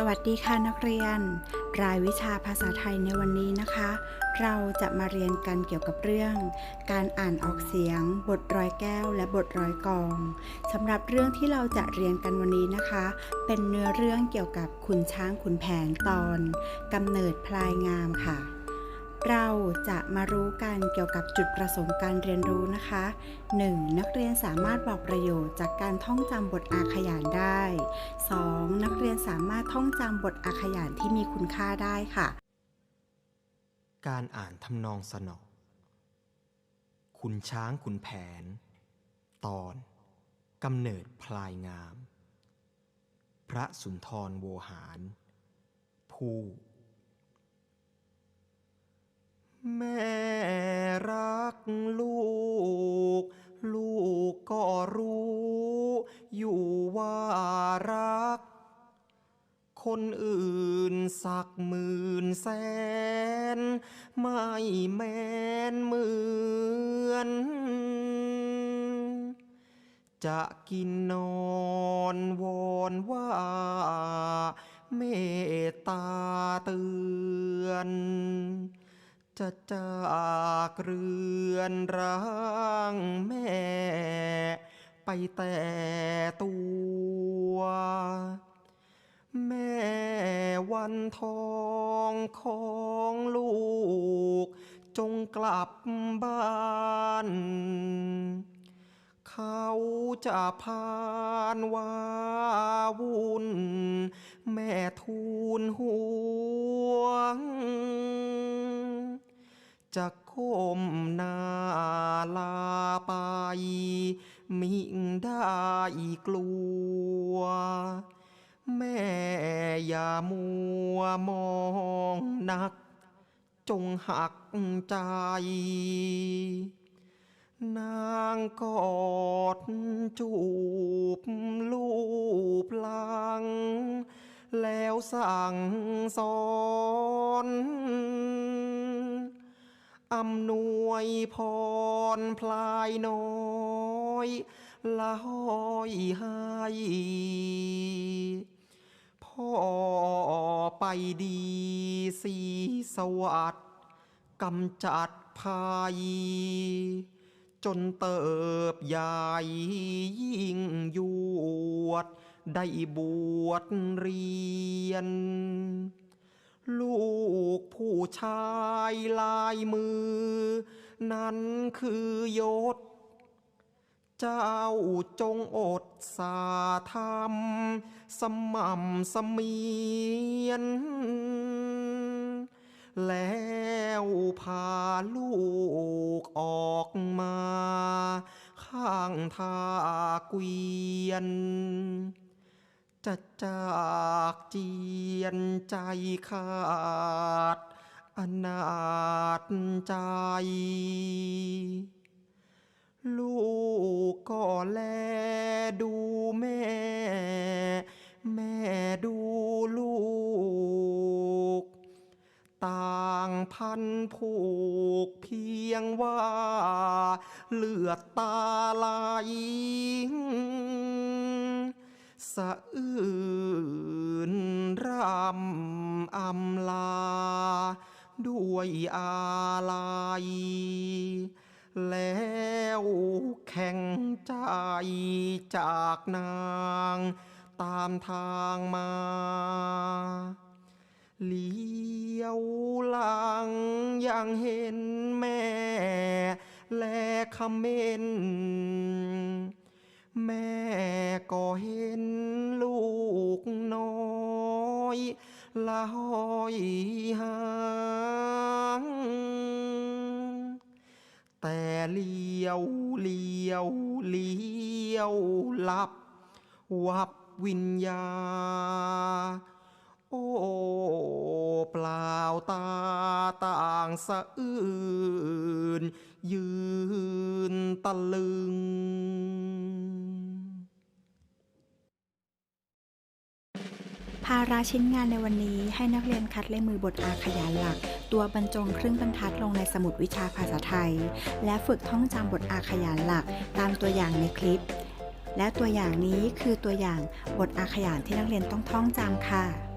สวัสดีค่ะนักเรียน รายวิชาภาษาไทยในวันนี้นะคะ เราจะมาเรียนกันเกี่ยวกับเรื่อง การอ่านออกเสียง บทร้อยแก้ว และบทร้อยกองสำหรับเรื่องที่เราจะเรียนกันวันนี้นะคะ เป็นเนื้อเรื่องเกี่ยวกับขุนช้างขุนแผนตอนกำเนิดพลายงามค่ะ เราจะมารู้กันเกี่ยวกับจุดประสงค์การเรียนรู้นะคะ 1. นักเรียนสามารถบอกประโยชน์จากการท่องจำบทอาขยานได้ 2. นักเรียนสามารถท่องจำบทอาขยานที่มีคุณค่าได้ค่ะ การอ่านทำนองสนอขุนช้างขุนแผน ตอนกำเนิดพลายงาม พระสุนทรโวหาร ผู้ แม่รักลูก ลูกก็รู้ อยู่ว่ารัก คนอื่นสักหมื่นแสน ไม่แมนเหมือนจะกินนอนวอนว่า เมตตาเตือน จะจากเรือนร่างแม่ ไปแต่ตัว แม่วันทองของลูก จงกลับบ้านเขาจะพานวาวุ่น แม่ทูลห่ จะก้มหน้าลาไป มิได้กลัว แม่อย่ามัวมองนัก จงหักใจ นางกอดจูบลูบลัง แล้วสั่งสอน อำนวยพรพลายน้อยละห้อยให้พ่อไปดีสีสวัสดิ์กำจัดภัยจนเติบใหญ่ยิ่งยวด ได้บวชเรียน ลูกผู้ชายลายมือ นั้นคือยศ เจ้าจงอดสาธรรม สม่ำเสมียน แล้วพาลูกออกมา ข้างทาเกวียน จะจากเจียนใจขาด อนาจใจ ลูกก็แลดูแม่ แม่ดูลูก ต่างพันผูกเพียงว่า เลือดตาไหล สะอื่นรำอำลา ด้วยอาลัยแล้วแข่งใจจากนางตามทางมาเลี้ยวหลังยังเห็นแม่ และคำเมน แม่ก็เห็นลูกน้อยละหอยหางแต่เลี้ยวเลี้ยวเลี้ยวลับ วับวิญญา โอ้เปล่าตาต่างสะอื่น ยืนตะลึง ภาระชิ้นงานในวันนี้ให้นักเรียนคัดเลายมือบทอาขยานหลัก ตัวบรรจงครึ่งบรรทัดลงในสมุดวิชาภาษาไทย และฝึกท่องจำบทอาขยานหลักตามตัวอย่างในคลิป และตัวอย่างนี้คือตัวอย่างบทอาขยานที่นักเรียนต้องท่องจำค่ะ